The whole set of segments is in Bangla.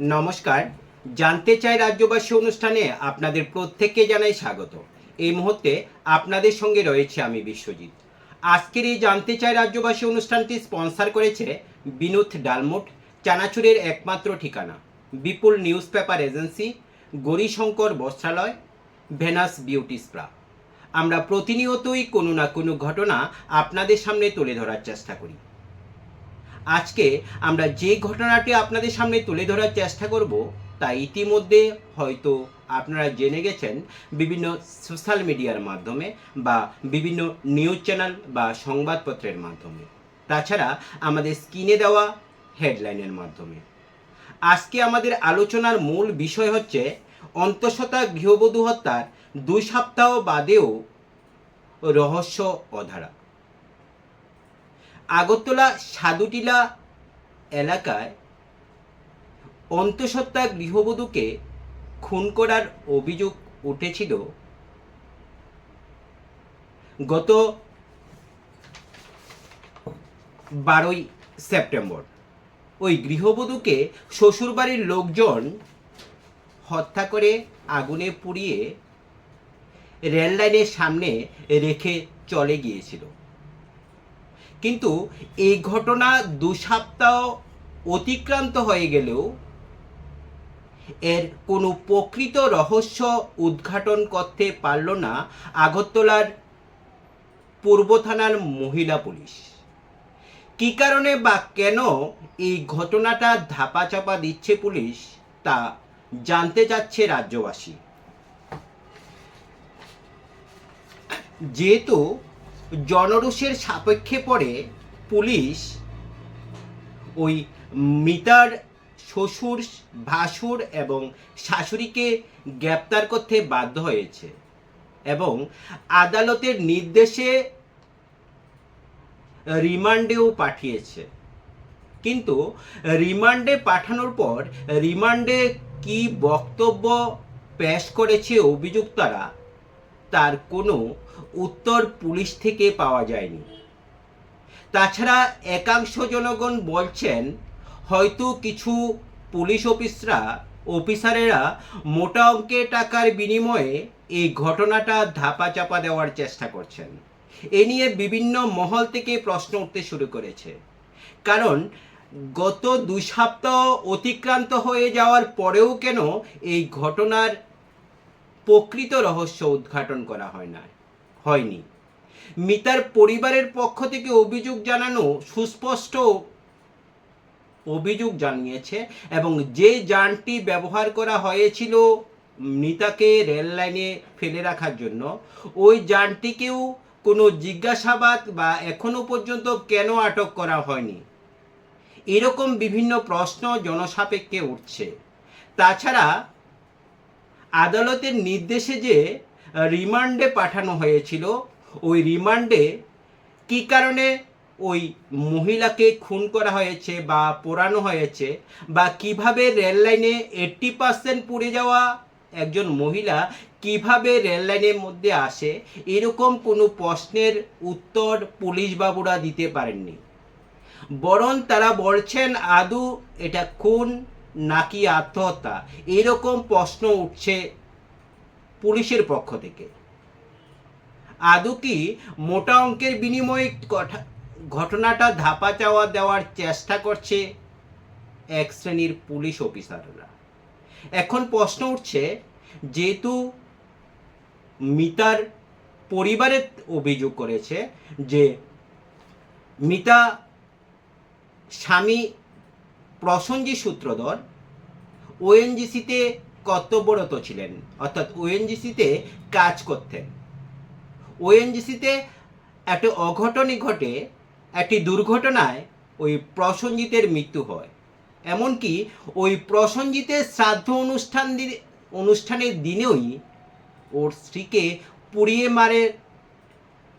নমস্কার। জানতে চাই রাজ্যবাসী অনুষ্ঠানে আপনাদের প্রত্যেককে জানাই স্বাগত। এই মুহূর্তে আপনাদের সঙ্গে রয়েছে আমি বিশ্বজিৎ। আজকের এই জানতে চাই রাজ্যবাসী অনুষ্ঠানটি স্পন্সর করেছে বিনোদ ডালমুট, চানাচুরের একমাত্র ঠিকানা। Bipul news paper agency, Gourishankar বস্ত্রালয়, ভেনাস বিউটি স্প্রা আমরা প্রতিনিয়তই কোনো না কোনো ঘটনা আপনাদের সামনে তুলে ধরার চেষ্টা করি। আজকে আমরা যে ঘটনাটি আপনাদের সামনে তুলে ধরার চেষ্টা করব তা ইতিমধ্যে হয়তো আপনারা জেনে গেছেন বিভিন্ন সোশ্যাল মিডিয়ার মাধ্যমে বা বিভিন্ন নিউজ চ্যানেল বা সংবাদপত্রের মাধ্যমে। তাছাড়া আমাদের স্ক্রিনে দেওয়া হেডলাইনের মাধ্যমে। আজকে আমাদের আলোচনার মূল বিষয় হচ্ছে অন্তঃসত্ত্বা গৃহবধূ হত্যার দুই সপ্তাহ বাদেও রহস্য অধারা। আগরতলা সাধুটিলা এলাকায় অন্তঃসত্ত্বা গৃহবধূকে খুন করার অভিযোগ উঠেছিল। গত বারোই সেপ্টেম্বর। ওই গৃহবধূকে শ্বশুরবাড়ির লোকজন হত্যা করে আগুনে পুড়িয়ে রেললাইনের সামনে রেখে চলে গিয়েছিল। কিন্তু এই ঘটনা দু সপ্তাহ অতিক্রান্ত হয়ে গেলেও এর কোনো প্রকৃত রহস্য উদ্ঘাটন করতে পারল না আগরতলার পূর্ব থানার মহিলা পুলিশ। কী কারণে বা কেন এই ঘটনাটা ধাপাচাপা দিচ্ছে পুলিশ তা জানতে চাচ্ছে রাজ্যবাসী। যেহেতু জনরোষের সাপেক্ষে পরে পুলিশ ওই মিতার শ্বশুর, ভাসুর এবং শাশুড়িকে গ্রেপ্তার করতে বাধ্য হয়েছে এবং আদালতের নির্দেশে রিমান্ডেও পাঠিয়েছে। কিন্তু রিমান্ডে পাঠানোর পর রিমান্ডে কি বক্তব্য পেশ করেছে অভিযুক্তরা তার কোনো উত্তর পুলিশ থেকে পাওয়া যায়নি। তাছাড়া একাংশ জনগণ বলছেন, হয়তো কিছু পুলিশ অফিসরা অফিসারেরা মোটা অঙ্কের টাকার বিনিময়ে এই ঘটনাটা ধাপাচাপা দেওয়ার চেষ্টা করছেন। এ নিয়ে বিভিন্ন মহল থেকে প্রশ্ন উঠতে শুরু করেছে। কারণ, গত দুই সপ্তাহ অতিক্রান্ত হয়ে যাওয়ার পরেও কেন এই ঘটনার প্রকৃত রহস্য উদ্ঘাটন করা হয় না, হয়নি। মিতার পরিবারের পক্ষ থেকে অভিযোগ জানানো সুস্পষ্ট অভিযোগ জানিয়েছে এবং যে যানটি ব্যবহার করা হয়েছিল মিতাকে রেল লাইনে ফেলে রাখার জন্য, ওই যানটিকেও কোনো জিজ্ঞাসাবাদ বা এখনও পর্যন্ত কেন আটক করা হয়নি? এরকম বিভিন্ন প্রশ্ন জনসাপেক্ষে উঠছে। তাছাড়া আদালতের নির্দেশে যে রিমান্ডে পাঠানো হয়েছিল, ওই রিমান্ডে কী কারণে ওই মহিলাকে খুন করা হয়েছে বা পোড়ানো হয়েছে বা কীভাবে রেল লাইনে এইট্টি পার্সেন্ট পুড়ে যাওয়া একজন মহিলা কীভাবে রেল লাইনের মধ্যে আসে, এরকম কোনো প্রশ্নের উত্তর পুলিশ বাবুরা দিতে পারেননি। বরং তারা বলছেন, আদৌ এটা খুন নাকি আত্মহত্যা? এরকম প্রশ্ন উঠছে পুলিশের পক্ষ থেকে। আদৌ কি মোটা অঙ্কের বিনিময়ে ঘটনাটা ধাপা চাওয়া দেওয়ার চেষ্টা করছে এক শ্রেণির পুলিশ অফিসাররা? এখন প্রশ্ন উঠছে, যেহেতু মিতার পরিবারের অভিযোগ করেছে যে মিতা স্বামী প্রসঞ্জি সূত্রধর ওএনজিসিতে কর্তব্যরত ছিলেন, অর্থাৎ ওএনজিসিতে কাজ করতেন। ওএনজিসিতে একটা অঘটনই ঘটে, একটি দুর্ঘটনায় ওই প্রসঞ্জিতের মৃত্যু হয়। এমনকি ওই প্রসঞ্জিতের শ্রাদ্ধ অনুষ্ঠান অনুষ্ঠানের দিনেই ওর স্ত্রীকে পুড়িয়ে মারে,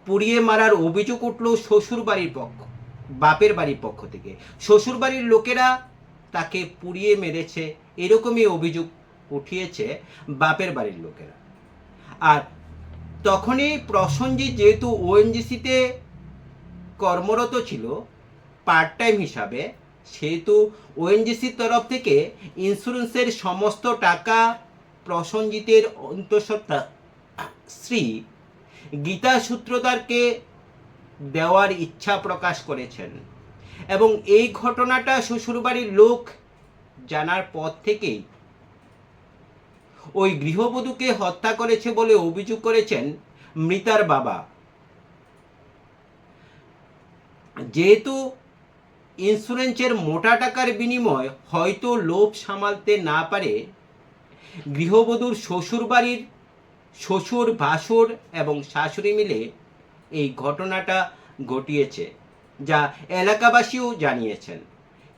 পুড়িয়ে মারার অভিযোগ উঠল শ্বশুর বাড়ির পক্ষ, বাপের বাড়ির পক্ষ থেকে। শ্বশুর বাড়ির লোকেরা তাকে পুড়িয়ে মেরেছে, এরকমই অভিযোগ উঠিয়েছে বাপের বাড়ির লোকেরা। আর তখনই প্রসঞ্জিৎ যেহেতু ওএনজিসিতে কর্মরত ছিল পার্ট টাইম হিসাবে, সেহেতু ওএনজিসির তরফ থেকে ইন্স্যুরেন্সের সমস্ত টাকা প্রসঞ্জিতের অন্তঃসত্ত্বা শ্রী গীতা সূত্রধারকে দেওয়ার ইচ্ছা প্রকাশ করেছেন। এবং এই ঘটনাটা শ্বশুরবাড়ির লোক জানার পর থেকেই ওই গৃহবধূকে হত্যা করেছে বলে অভিযোগ করেছেন মৃতার বাবা। যেহেতু ইন্স্যুরেন্সের মোটা টাকার বিনিময় হয়তো লোভ সামালতে না পারে, গৃহবধূর শ্বশুরবাড়ির শ্বশুর, ভাসুর এবং শাশুড়ি মিলে এই ঘটনাটা ঘটিয়েছে। যা এলাকাবাসীও জানিয়েছেন।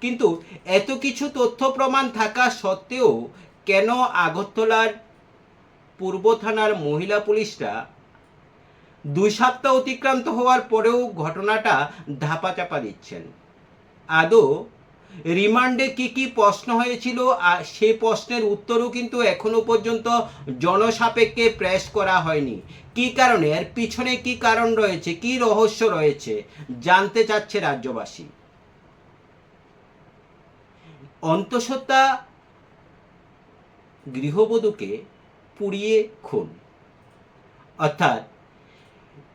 কিন্তু এত কিছু তথ্য প্রমাণ থাকা সত্ত্বেও কেন আগরতলার পূর্ব থানার মহিলা পুলিশরা দুই সপ্তাহ অতিক্রান্ত হওয়ার পরেও ঘটনাটা ধাপাচাপা দিচ্ছেন? আদৌ রিমান্ডে কি কি প্রশ্ন হয়েছিল? আর সে প্রশ্নের উত্তরও কিন্তু এখনও পর্যন্ত জনসাপেক্ষে প্রেস করা হয়নি। কি কারণে? এর পিছনে কি কারণ রয়েছে? কি রহস্য রয়েছে? জানতে চাচ্ছে রাজ্যবাসী। অন্তঃসত্ত্বা গৃহবধূকে পুড়িয়ে খুন। অর্থাৎ,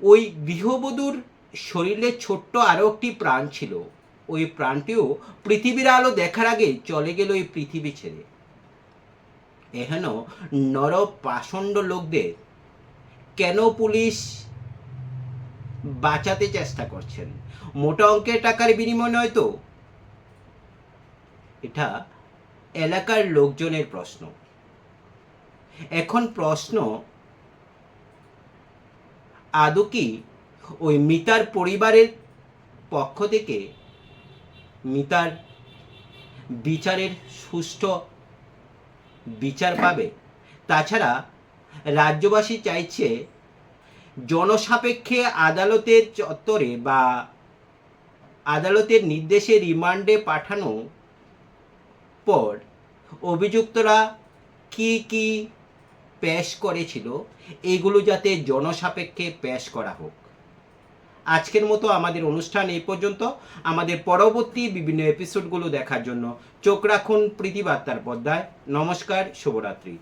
ওই গৃহবধূর শরীরে ছোট্ট আরও একটি প্রাণ ছিল। ওই প্রাণটিও পৃথিবীর আলো দেখার আগে চলে গেল এই পৃথিবী ছেড়ে। এহেন নর পাষণ্ড লোকদের কেন পুলিশ বাঁচাতে চেষ্টা করছেন? মোটা অঙ্কের টাকার বিনিময় নয় তো? এটা এলাকার লোকজনের প্রশ্ন। এখন প্রশ্ন, আদৌ কি ওই মিতার পরিবারের পক্ষ থেকে মিতার বিচারের সুষ্ঠু বিচার পাবে। তাছাড়া রাজ্যবাসী চাইছে জনসাপেক্ষে আদালতের চত্বরে বা আদালতের নির্দেশে রিমান্ডে পাঠানো পর অভিযুক্তরা কি কি পেশ করেছিল, এগুলো যাতে জনসাপেক্ষে পেশ করা হোক। আজকের মতো আমাদের অনুষ্ঠান এই পর্যন্ত। আমাদের পরবর্তী বিভিন্ন এপিসোডগুলো দেখার জন্য চোখ রাখুন প্রীতিবার্তার পর্দায়। নমস্কার, শুভরাত্রি।